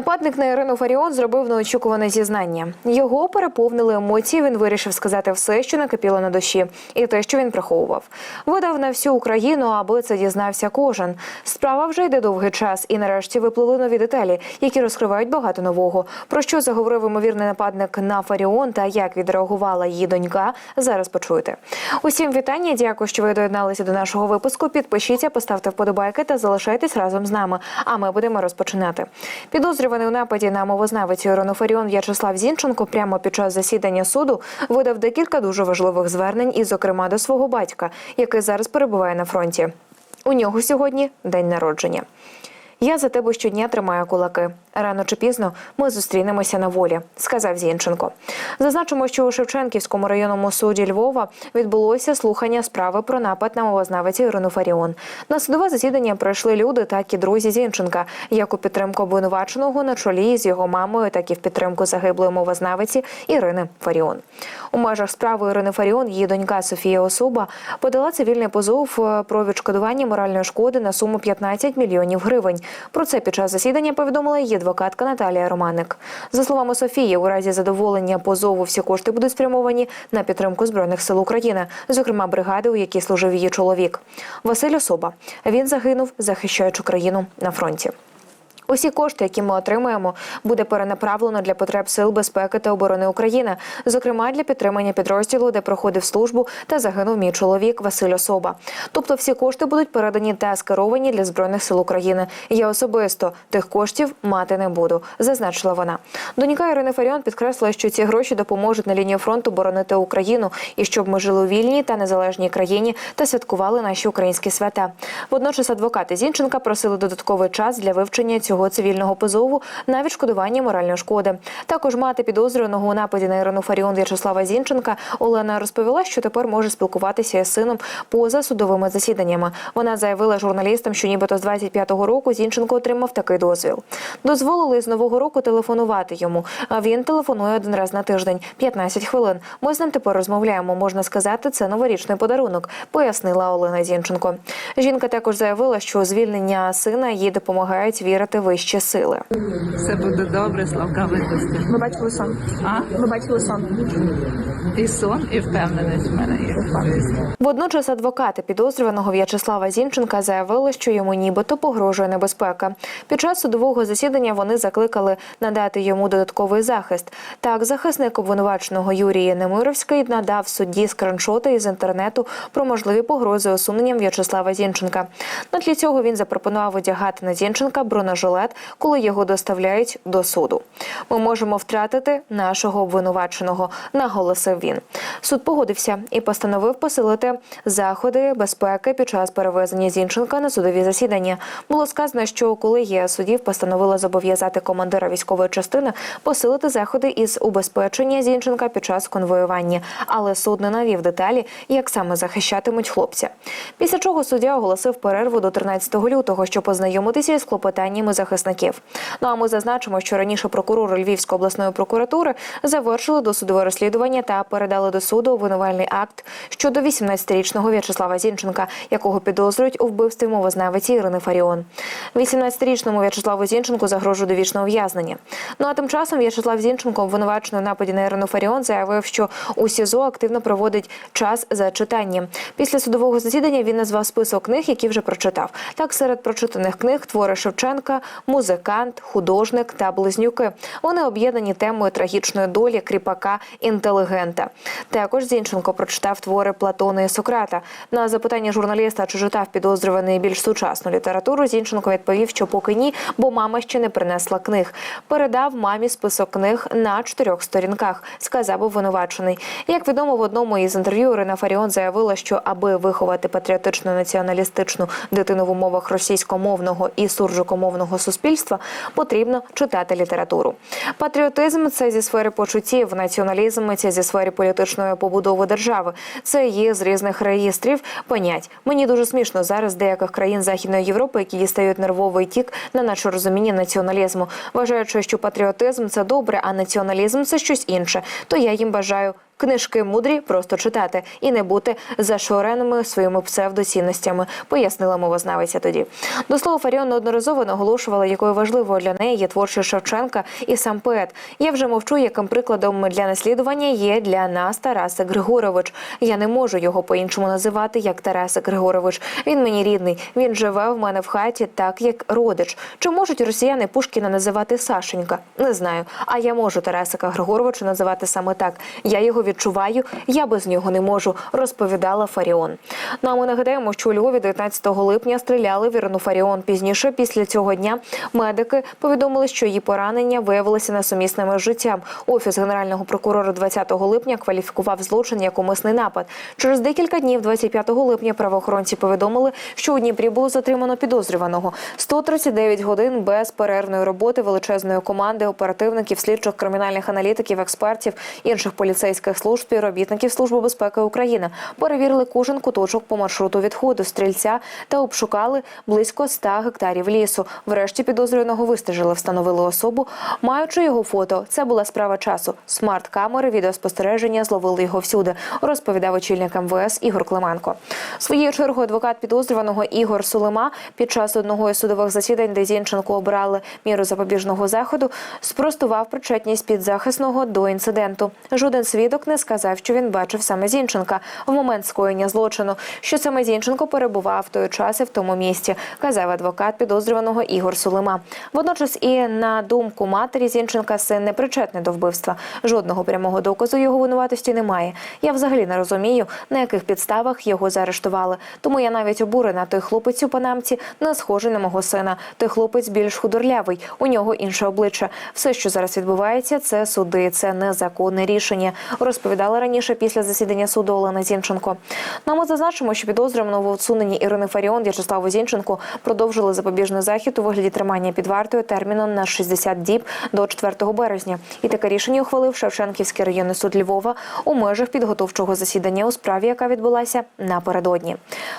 Нападник на Ірину Фаріон зробив неочікуване зізнання. Його переповнили емоції. Він вирішив сказати все, що накипіло на душі, і те, що він приховував. Видав на всю Україну, аби це дізнався кожен. Справа вже йде довгий час, і нарешті виплили нові деталі, які розкривають багато нового. Про що заговорив ймовірний нападник на Фаріон та як відреагувала її донька. Зараз почуєте. Усім вітання. Дякую, що ви доєдналися до нашого випуску. Підпишіться, поставте вподобайки та залишайтесь разом з нами. А ми будемо розпочинати. Підозрюваний у нападі на мовознавицю Ірину Фаріон В'ячеслав Зінченко прямо під час засідання суду видав декілька дуже важливих звернень, і, зокрема, до свого батька, який зараз перебуває на фронті. У нього сьогодні день народження. Я за тебе щодня тримаю кулаки. Рано чи пізно ми зустрінемося на волі, сказав Зінченко. Зазначимо, що у Шевченківському районному суді Львова відбулося слухання справи про напад на мовознавицю Ірину Фаріон. На судове засідання прийшли люди, так і друзі Зінченка, як у підтримку обвинуваченого на чолі з його мамою, так і в підтримку загиблої мовознавиці Ірини Фаріон. У межах справи Ірини Фаріон її донька Софія Особа подала цивільний позов е, про відшкодування моральної шкоди на суму 15 мільйонів гривень. Про це під час засідання повідомила її адвокатка Наталія Романик. За словами Софії, у разі задоволення позову всі кошти будуть спрямовані на підтримку збройних сил України, зокрема бригади, у якій служив її чоловік. Василь Особа. Він загинув, захищаючи країну на фронті. Усі кошти, які ми отримаємо, буде перенаправлено для потреб сил безпеки та оборони України, зокрема для підтримання підрозділу, де проходив службу та загинув мій чоловік Василь Особа. Тобто, всі кошти будуть передані та скеровані для збройних сил України. Я особисто тих коштів мати не буду, зазначила вона. Донька Ірини Фаріон підкреслила, що ці гроші допоможуть на лінії фронту боронити Україну і щоб ми жили у вільній та незалежній країні та святкували наші українські свята. Водночас адвокати Зінченка просили додатковий час для вивчення цього цивільного позову на відшкодування моральної шкоди. Також мати підозрюваного у нападі на Ірину Фаріон В'ячеслава Зінченка Олена розповіла, що тепер може спілкуватися із сином поза судовими засіданнями. Вона заявила журналістам, що нібито з 25-го року Зінченко отримав такий дозвіл. Дозволили з нового року телефонувати йому. А він телефонує один раз на тиждень, 15 хвилин. Ми з ним тепер розмовляємо. Можна сказати, це новорічний подарунок, пояснила Олена Зінченко. Жінка також заявила, що звільнення сина їй допомагають вірити в вищі сили. Все буде добре, Славка випусти. Ми бачили сон. А? Ми бачили сон. І сон, і впевненість в мене є. Водночас адвокати підозрюваного В'ячеслава Зінченка заявили, що йому нібито погрожує небезпека. Під час судового засідання вони закликали надати йому додатковий захист. Так, захисник обвинуваченого Юрій Немировський надав судді скриншоти із інтернету про можливі погрози усуненням В'ячеслава Зінченка. На тлі цього він запропонував одягати на Зінченка бронежилет, коли його доставляють до суду. Ми можемо втратити нашого обвинуваченого, наголосив він. Суд погодився і постановив посилити заходи безпеки під час перевезення Зінченка на судові засідання. Було сказано, що колегія судів постановила зобов'язати командира військової частини посилити заходи із убезпечення Зінченка під час конвоювання, але суд не навів деталі, як саме захищатимуть хлопця. Після чого суддя оголосив перерву до 13 лютого, щоб познайомитися із клопотаннями захисників. Ну а ми зазначимо, що раніше прокурори Львівської обласної прокуратури завершили досудове розслідування та передали до суду обвинувальний акт щодо 18-річного В'ячеслава Зінченка, якого підозрюють у вбивстві мовознавиці Ірини Фаріон. 18-річному В'ячеславу Зінченку загрожує довічне ув'язнення. Ну а тим часом В'ячеслав Зінченко, обвинувачений у нападі на Ірину Фаріон, заявив, що у СІЗО активно проводить час за читанням. Після судового засідання він назвав список книг, які вже прочитав. Так, серед прочитаних книг твори Шевченка, музикант, художник та близнюки. Вони об'єднані темою трагічної долі кріпака інтелігента. Також Зінченко прочитав твори Платона і Сократа. На запитання журналіста, чи читав підозрюваний більш сучасну літературу, Зінченко відповів, що поки ні, бо мама ще не принесла книг. Передав мамі список книг на чотирьох сторінках, сказав обвинувачений. Як відомо, в одному із інтерв'ю Ірина Фаріон заявила, що аби виховати патріотичну націоналістичну дитину в умовах російськомовного і суржикомовного суспільства, потрібно читати літературу. Патріотизм це зі сфери почуттів, націоналізм це зі сфери політичної побудови держави. Це є з різних реєстрів понять. Мені дуже смішно зараз деяких країн Західної Європи, які дістають нервовий тік на наше розуміння націоналізму, вважаючи, що патріотизм це добре, а націоналізм це щось інше. То я їм бажаю Книжки мудрі просто читати і не бути зашореними своїми псевдоцінностями, пояснила мовознавиця тоді. До слова, Фаріон неодноразово наголошувала, якою важливою для неї є творчість Шевченка і сам поет. Я вже мовчу, яким прикладом для наслідування є для нас Тарасик Григорович. Я не можу його по-іншому називати як Тарасик Григорович. Він мені рідний. Він живе в мене в хаті, так як родич. Чи можуть росіяни Пушкіна називати Сашенька? Не знаю. А я можу Тарасика Григоровича називати саме так. Я його відчуваю, я без нього не можу, розповідала Фаріон. Ну а ми нагадаємо, що у Львові 19 липня стріляли в Ірину Фаріон. Пізніше, після цього дня, медики повідомили, що її поранення виявилися несумісними з життям. Офіс генерального прокурора 20 липня кваліфікував злочин як умисний напад. Через декілька днів, 25 липня, правоохоронці повідомили, що у Дніпрі було затримано підозрюваного 139 годин безперервної роботи величезної команди оперативників, слідчих кримінальних аналітиків, експертів, інших поліцейських служб, співробітників Служби безпеки України перевірили кожен куточок по маршруту відходу стрільця та обшукали близько 100 гектарів лісу. Врешті підозрюваного вистежили, встановили особу, маючи його фото. Це була справа часу. Смарт-камери відеоспостереження зловили його всюди. Розповідав очільник МВС Ігор Клименко. Своєю чергою адвокат підозрюваного Ігор Сулема під час одного із судових засідань, де Зінченко обрали міру запобіжного заходу, спростував причетність підзахисного до інциденту. Жоден свідок не сказав, що він бачив саме Зінченка в момент скоєння злочину, що саме Зінченко перебував той час і в тому місці, казав адвокат підозрюваного Ігор Сулема. Водночас, і на думку матері Зінченка, син не причетний до вбивства. Жодного прямого доказу його винуватості немає. Я взагалі не розумію, на яких підставах його заарештували. Тому я навіть обурена. Той хлопець у панамці не схожий на мого сина. Той хлопець більш худорлявий. У нього інше обличчя. Все, що зараз відбувається, це суди, це незаконне рішення. Розповідала раніше після засідання суду Олена Зінченко. Ну, а ми зазначимо, що підозрюваного в усуненні Ірини Фаріон В'ячеславу Зінченко продовжили запобіжний захід у вигляді тримання під вартою терміном на 60 діб до 4 березня. І таке рішення ухвалив Шевченківський районний суд Львова у межах підготовчого засідання у справі, яка відбулася напередодні.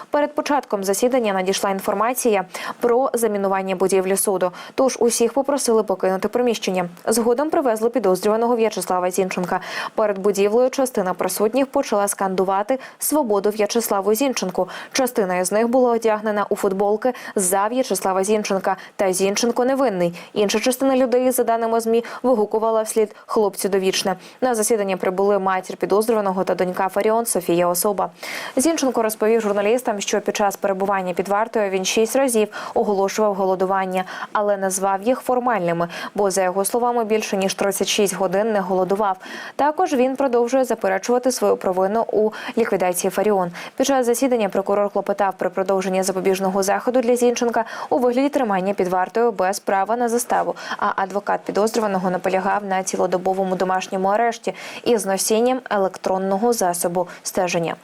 Перед початком засідання надійшла інформація про замінування будівлі суду. Тож усіх попросили покинути приміщення. Згодом привезли підозрюваного В'ячеслава Зінченка. Перед будівлею частина присутніх почала скандувати свободу В'ячеславу Зінченку. Частина із них була одягнена у футболки за В'ячеслава Зінченка та Зінченко невинний. Інша частина людей, за даними змі, вигукувала вслід хлопцю довічне. На засідання прибули матір підозрюваного та донька Фаріон Софія Особа. Зінченко розповів журналістам, що під час перебування під вартою він шість разів оголошував голодування, але назвав їх формальними, бо за його словами більше ніж 36 годин не голодував. Також він продовжує заперечувати свою провину у ліквідації Фаріон. Під час засідання прокурор клопотав про продовження запобіжного заходу для Зінченка у вигляді тримання під вартою без права на заставу. А адвокат підозрюваного наполягав на цілодобовому домашньому арешті із носінням електронного засобу стеження.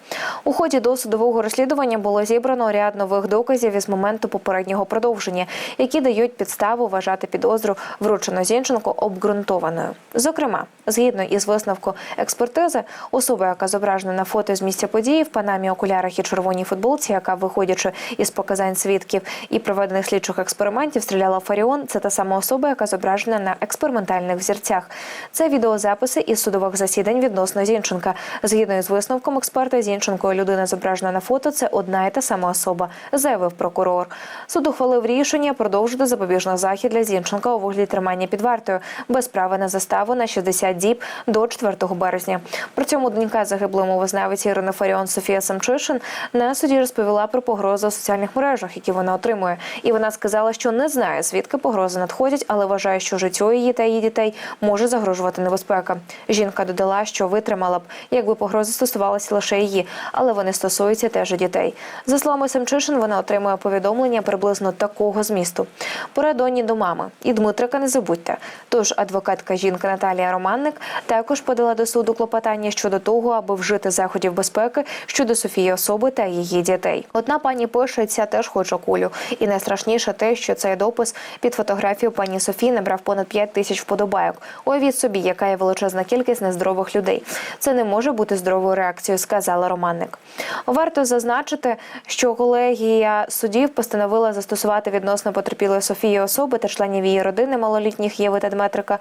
У ході досудового розслідування було зібрано ряд нових доказів із моменту попереднього продовження, які дають підставу вважати підозру вручено Зінченко обґрунтованою. Зокрема, згідно із висновку експертизи, особа, яка зображена на фото з місця події в панамі, окулярах і червоній футболці, яка, виходячи із показань свідків і проведених слідчих експериментів, стріляла Фаріон. Це та сама особа, яка зображена на експериментальних взірцях. Це відеозаписи із судових засідань відносно Зінченка. Згідно із висновком експерта, Зінченко людина зображена на фото. Це одна і та сама особа, заявив прокурор. Суд ухвалив рішення продовжити запобіжний захід для Зінченка у вигляді тримання під вартою без права на заставу на 60 діб до 4 березня. При цьому донька загиблої мовознавиці Ірини Фаріон Софія Самчишин на суді розповіла про погрози у соціальних мережах, які вона отримує. І вона сказала, що не знає, звідки погрози надходять, але вважає, що життю її та її дітей може загрожувати небезпека. Жінка додала, що витримала б, якби погрози стосувалися лише її, але вони стосуються теж і дітей. За словами Самчишин, вона отримує повідомлення приблизно такого змісту. Пора доні до мами. І Дмитрика не забудьте. Тож адвокатка жінка Наталія Романник також подала до суду клопотання щодо того, аби вжити заходів безпеки щодо Софії особи та її дітей. Одна пані пише, ця теж хоче кулю. І найстрашніше те, що цей допис під фотографію пані Софії набрав понад 5 тисяч вподобайок. Уявіть собі, яка є величезна кількість нездорових людей. Це не може бути здоровою реакцією, сказала Романник. Варто зазначити, що колегія судів постановила застосувати відносно потерпілої Софії особи та членів її родини малолітніх Єви та Дмитрика,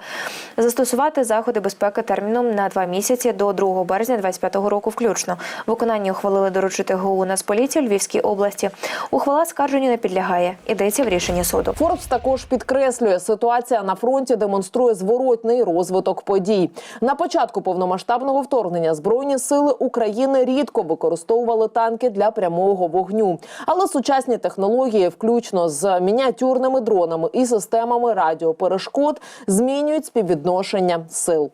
застосувати заходи безпеки терміном на два місяці місяці до 2 березня 25 року включно. Виконання ухвалили доручити ГУ Нацполіції Львівській області. Ухвала скарженню не підлягає. Ідеться в рішенні суду. Форбс також підкреслює, ситуація на фронті демонструє зворотний розвиток подій. На початку повномасштабного вторгнення збройні сили України рідко використовували танки для прямого вогню, але сучасні технології, включно з мініатюрними дронами і системами радіоперешкод, змінюють співвідношення сил.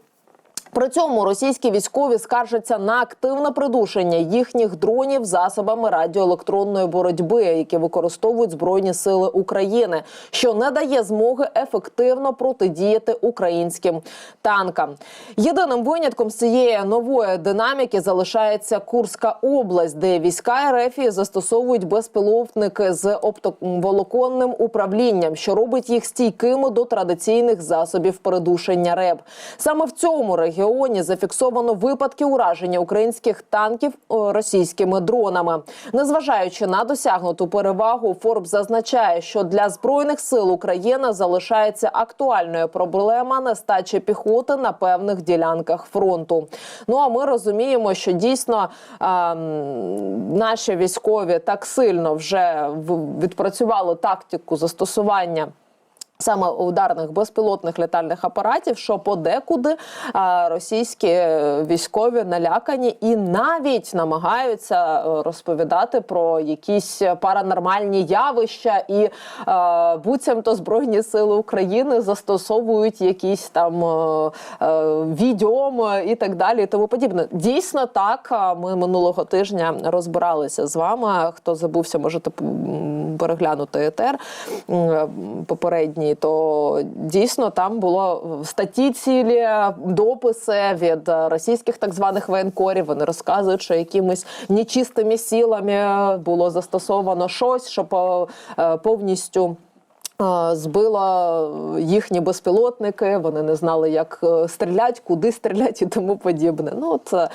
При цьому російські військові скаржаться на активне придушення їхніх дронів засобами радіоелектронної боротьби, які використовують збройні сили України, що не дає змоги ефективно протидіяти українським танкам. Єдиним винятком з цієї нової динаміки залишається Курська область, де війська РФ застосовують безпілотники з оптоволоконним управлінням, що робить їх стійкими до традиційних засобів передушення РЕБ. Саме в цьому регіоні зафіксовано випадки ураження українських танків е, російськими дронами. Незважаючи на досягнуту перевагу, Форбс зазначає, що для збройних сил України залишається актуальною проблема нестачі піхоти на певних ділянках фронту. Ну а ми розуміємо, що дійсно ем, наші військові так сильно вже відпрацювали тактику застосування. Саме ударних безпілотних літальних апаратів, що подекуди російські е, військові налякані і навіть намагаються е, розповідати про якісь паранормальні явища, і е, буцімто збройні сили України застосовують якісь там е, е, відьом і так далі, тому подібне. Дійсно, так ми минулого тижня розбиралися з вами. Хто забувся, можете переглянути етер м, попередній, то дійсно там було статті цілі, дописи від е, російських так званих воєнкорів. Вони розказують, що якимись нечистими силами було застосовано щось, що по- е, повністю. е, Збила їхні безпілотники, вони не знали, як е, стрілять, куди стрілять і тому подібне. Ну, от е,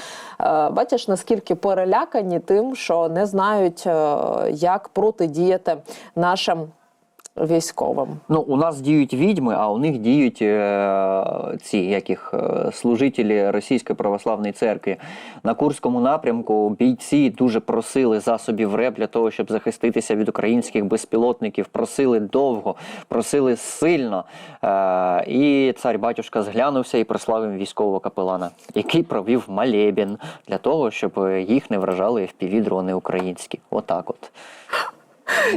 бачиш, наскільки перелякані тим, що не знають, е, як протидіяти нашим військовим. Ну, у нас діють відьми, а у них діють е, ці яких е, служителі Російської православної церкви. На Курському напрямку бійці дуже просили засобів РЕП для того, щоб захиститися від українських безпілотників. Просили довго, просили сильно. Е, і цар батюшка зглянувся і прислав їм військового капелана, який провів молебен для того, щоб їх не вражали FPV-дрони українські. Отак от.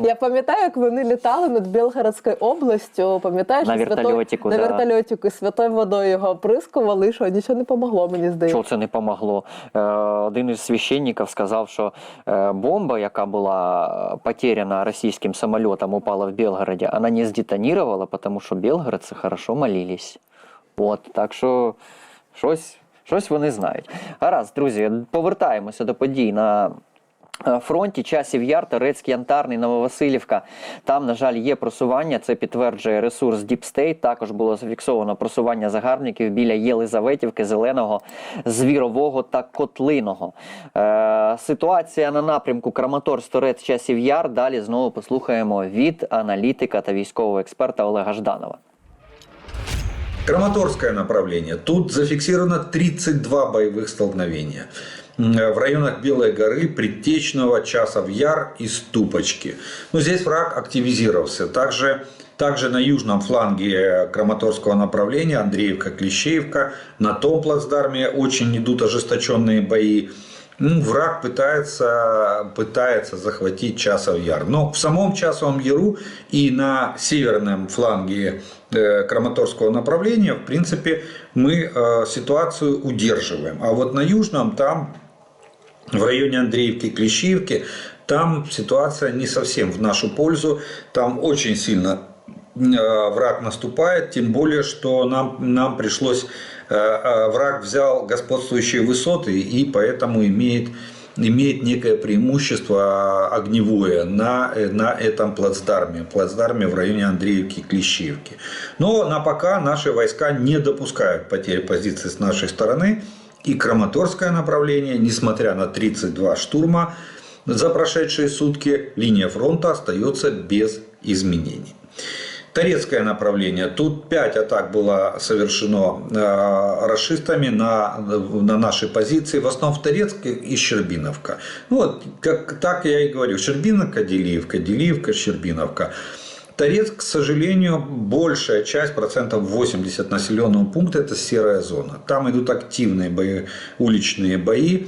Я пам'ятаю, як вони літали над Білгородською областю. Пам'ятаєш, На вертольотику, на да. вертольотику і святою водою його оприскували, що нічого не помогло, мені здається. Чого це не помогло? Е, один із священників сказав, що е, бомба, яка була е, потеряна російським самолітом, упала в Белгороді, вона не здетонувала, тому що білгородці хорошо молились. От, так що щось, щось вони знають. Гаразд, друзі, повертаємося до подій на. Е, Фронті часів Яр, Торецький, Янтарний, Нововасилівка. Там, на жаль, є просування. Це підтверджує ресурс State. Також було зафіксовано просування загарбників біля Єлизаветівки, Зеленого, Звірового та Котлиного. Е, ситуація на напрямку Краматор Сторець часів Яр. Далі знову послухаємо від аналітика та військового експерта Олега Жданова. Краматорское направление. Тут зафиксировано 32 боевых столкновения. М, В районах Белой горы, Предтечного, Часов Яр и Ступочки. Но здесь враг активизировался. Также, также на южном фланге Краматорского направления, Андреевка-Клещеевка, на том плацдарме очень идут ожесточенные бои. Ну, враг пытается, пытается захватить Часов Яр. Но в самом Часовом Яру и на северном фланге э, Краматорского направления, в принципе, мы э, ситуацию удерживаем. А вот на южном, там, в районе Андреевки, Клещеевки, там ситуация не совсем в нашу пользу. Там очень сильно э, враг наступает, тем более, что нам, нам пришлось, э, э, враг взял господствующие высоты и поэтому имеет, имеет некое преимущество огневое на, на этом плацдарме, плацдарме в районе Андреевки и Клещеевки. Но на пока наши войска не допускают потери позиций с нашей стороны. И Краматорское направление, несмотря на 32 штурма за прошедшие сутки, линия фронта остается без изменений. Торецкое направление. Тут 5 атак было совершено э, расистами на, на наши позиции. В основном в Торецке и Щербиновка. Ну, вот, как, так я и говорю. Щербиновка, Делиевка, Делиевка, Щербиновка. Торецк, к сожалению, большая часть, процентов 80 населенного пункта, это серая зона. Там идут активные бои, уличные бои.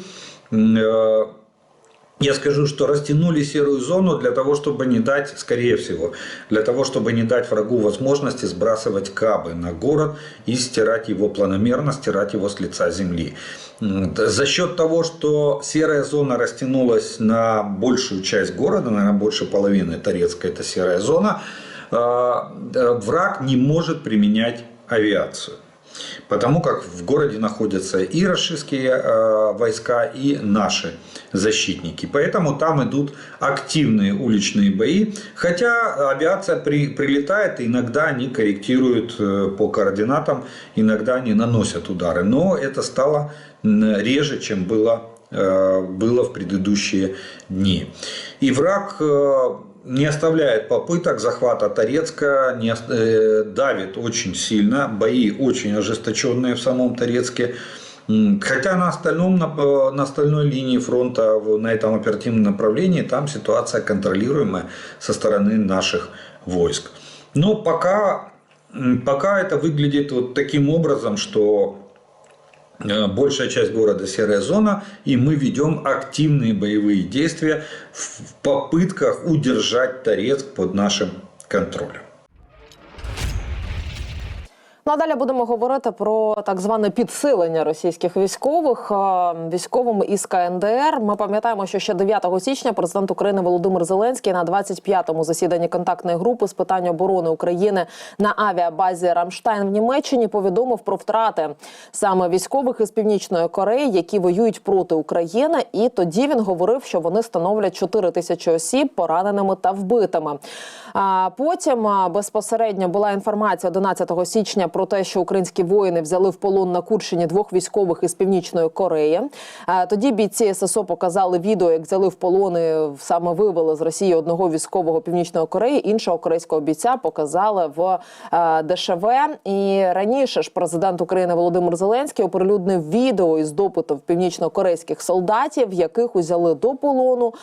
Я скажу, что растянули серую зону для того, чтобы не дать, скорее всего, для того, чтобы не дать врагу возможности сбрасывать кабы на город и стирать его планомерно, стирать его с лица земли. За счет того, что серая зона растянулась на большую часть города, наверное, больше половины Торецка это серая зона, э, э, враг не может применять авиацию. Потому как в городе находятся и российские э, войска, и наши защитники. Поэтому там идут активные уличные бои. Хотя авиация при, прилетает, иногда они корректируют э, по координатам, иногда они наносят удары. Но это стало реже, чем было, э, было в предыдущие дни. И враг не оставляет попыток захвата Торецка, не, э, давит очень сильно, бои очень ожесточенные в самом Торецке. Хотя на, остальном, на, э, на остальной линии фронта, на этом оперативном направлении, там ситуация контролируемая со стороны наших войск. Но пока, пока это выглядит вот таким образом, что большая часть города серая зона, и мы ведем активные боевые действия в попытках удержать Торецк под нашим контролем. Надалі будемо говорити про так зване підсилення російських військових е, військовим із КНДР. Ми пам'ятаємо, що ще 9 січня президент України Володимир Зеленський на 25-му засіданні контактної групи з питань оборони України на авіабазі Рамштайн в Німеччині повідомив про втрати саме військових із північної Кореї, які воюють проти України. І тоді він говорив, що вони становлять 4 тисячі осіб пораненими та вбитими. А потім безпосередньо була інформація 11 січня про те, що українські воїни взяли в полон на Курщині двох військових із північної Кореї. А, Тоді бійці ССО показали відео, як взяли в полон і саме вивели з Росії одного військового північної Кореї, іншого корейського бійця показали в ДШВ. І раніше ж президент України Володимир Зеленський оприлюднив відео із допитів північно-корейських солдатів, яких узяли до полону.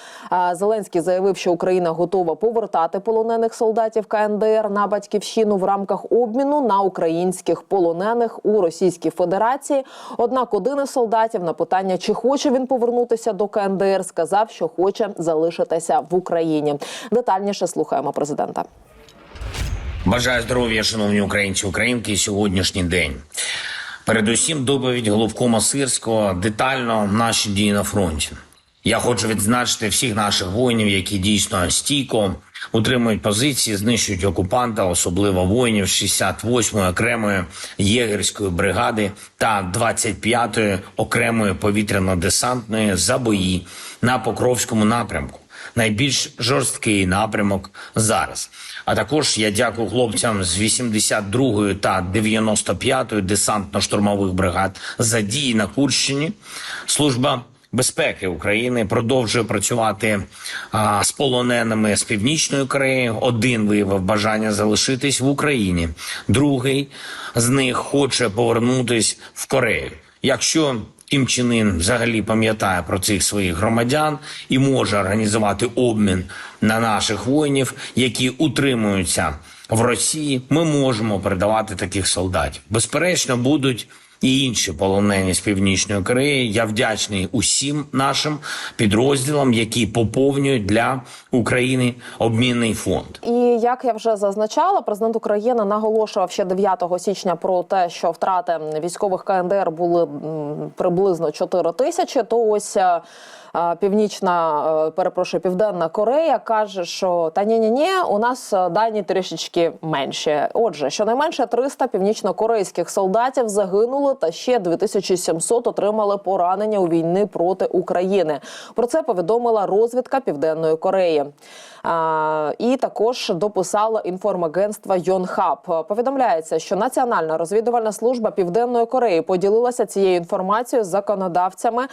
Зеленський заявив, що Україна готова повертати полонених солдатів КНДР на батьківщину в рамках обміну на українських полонених у Російській Федерації. Однак один із солдатів на питання, чи хоче він повернутися до КНДР, сказав, що хоче залишитися в Україні. Детальніше слухаємо президента. Бажаю здоров'я, шановні українці, українки, сьогоднішній день. Передусім, доповідь головкома Сирського детально наші дії на фронті. Я хочу відзначити всіх наших воїнів, які дійсно стійко утримують позиції, знищують окупанта, особливо воїнів 68-ї окремої єгерської бригади та 25-ї окремої повітряно-десантної за бої на Покровському напрямку найбільш жорсткий напрямок зараз. А також я дякую хлопцям з 82-ї та 95-ї десантно-штурмових бригад за дії на Курщині. Служба безпеки України продовжує працювати а, з полоненими з північної Кореї. Один виявив бажання залишитись в Україні, другий з них хоче повернутись в Корею. Якщо Кім Чен Ін взагалі пам'ятає про цих своїх громадян і може організувати обмін на наших воїнів, які утримуються в Росії. Ми можемо передавати таких солдатів. Безперечно, будуть і інші полонені з північної Кореї. Я вдячний усім нашим підрозділам, які поповнюють для України обмінний фонд. І як я вже зазначала, президент України наголошував ще 9 січня про те, що втрати військових КНДР були приблизно 4 тисячі. То ось. Північна, е, перепрошую, Південна Корея каже, що та ні ні ні у нас е, дані трішечки менші. Отже, щонайменше 300 північно-корейських солдатів загинули, та ще 2700 отримали поранення у війни проти України. Про це повідомила розвідка Південної Кореї. А, і також дописала інформагентство Йонхаб. Повідомляється, що Національна розвідувальна служба Південної Кореї поділилася цією інформацією з законодавцями.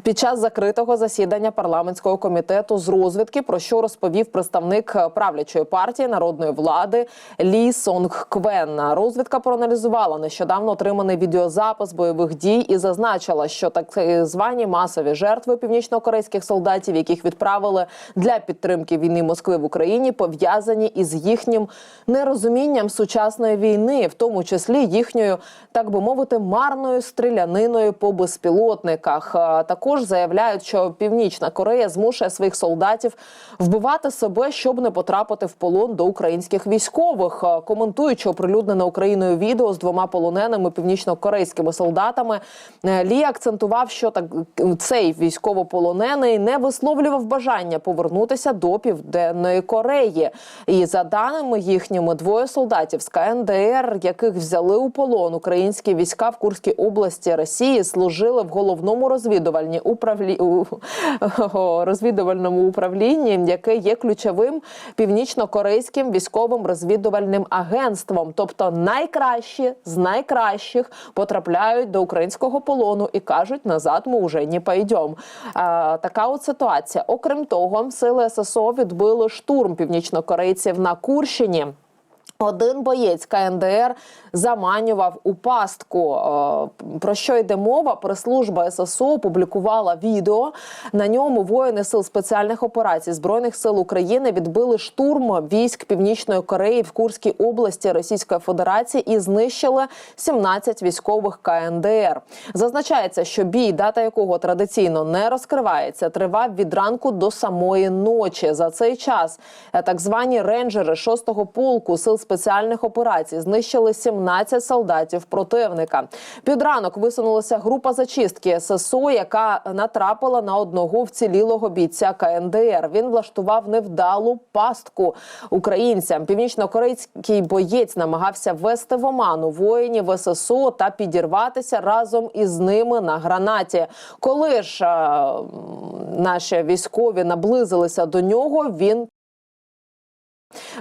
Під час закритого засідання парламентського комітету з розвідки, про що розповів представник е, правлячої партії народної влади Лі Сонг Квен. Розвідка проаналізувала нещодавно отриманий відеозапис бойових дій і зазначила, що так звані масові жертви північнокорейських солдатів, яких відправили для підтримки війни Москви в Україні, пов'язані із їхнім нерозумінням сучасної війни, в тому числі їхньою, так би мовити, марною стріляниною по безпілотниках. Також заявляють, що Північна Корея змушує своїх солдатів вбивати себе, щоб не потрапити в полон до українських військових. Е, Коментуючи оприлюднене Україною відео з двома полоненими північнокорейськими солдатами, е, Лі акцентував, що так цей військовополонений не висловлював бажання повернутися до південної Кореї. І за даними їхніми, двоє солдатів з КНДР, яких взяли у полон українські війська в Курській області Росії, служили в головному розвідувальні управлі... розвідувальному управлінні, яке є ключовим північно-корейським військовим розвідувальним агентством. Тобто найкращі з найкращих потрапляють до українського полону і кажуть, назад ми вже не пойдемо. Така от ситуація. Окрім того, сили ССО відбили штурм північнокорейців на Курщині. Один боєць КНДР заманював у пастку. Е, Про що йде мова? Прес-служба ССО опублікувала відео. На ньому воїни сил спеціальних операцій збройних сил України відбили штурм військ Північної Кореї в Курській області Російської Федерації і знищили 17 військових КНДР. Зазначається, що бій, дата якого традиційно не розкривається, тривав від ранку до самої ночі. За цей час е, так звані рейнджери 6-го полку сил спеціальних операцій знищили 17 солдатів противника. Під ранок висунулася група зачистки ССО, яка натрапила на одного вцілілого бійця КНДР. Він влаштував невдалу пастку українцям. Північнокорейський боєць намагався ввести в оману воїнів ССО та підірватися разом із ними на гранаті. Коли ж е, м, наші військові наблизилися до нього, він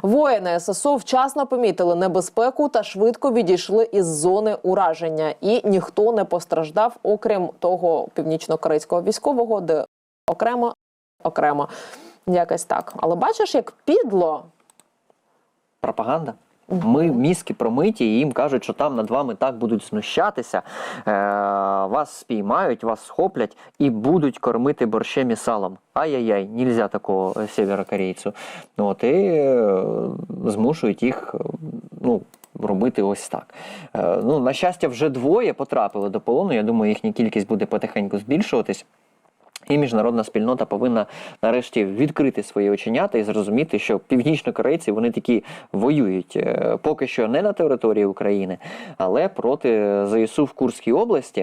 Воїни ССО вчасно помітили небезпеку та швидко відійшли із зони ураження, і ніхто не постраждав, окрім того північно-корейського військового, де окремо окремо. Якось так. Але бачиш, як підло Пропаганда. Ми мізки промиті, і їм кажуть, що там над вами так будуть знущатися, е, вас спіймають, вас схоплять і будуть кормити борщем і салом. Ай-яй-яй, нельзя такого е, северокорейцю. От, і е, змушують їх е, ну, робити ось так. Е, ну, на щастя, вже двоє потрапили до полону. Я думаю, їхня кількість буде потихеньку збільшуватись. І міжнародна спільнота повинна нарешті відкрити свої оченята і зрозуміти, що північнокорейці вони такі воюють е, поки що не на території України, але проти ЗСУ в Курській області.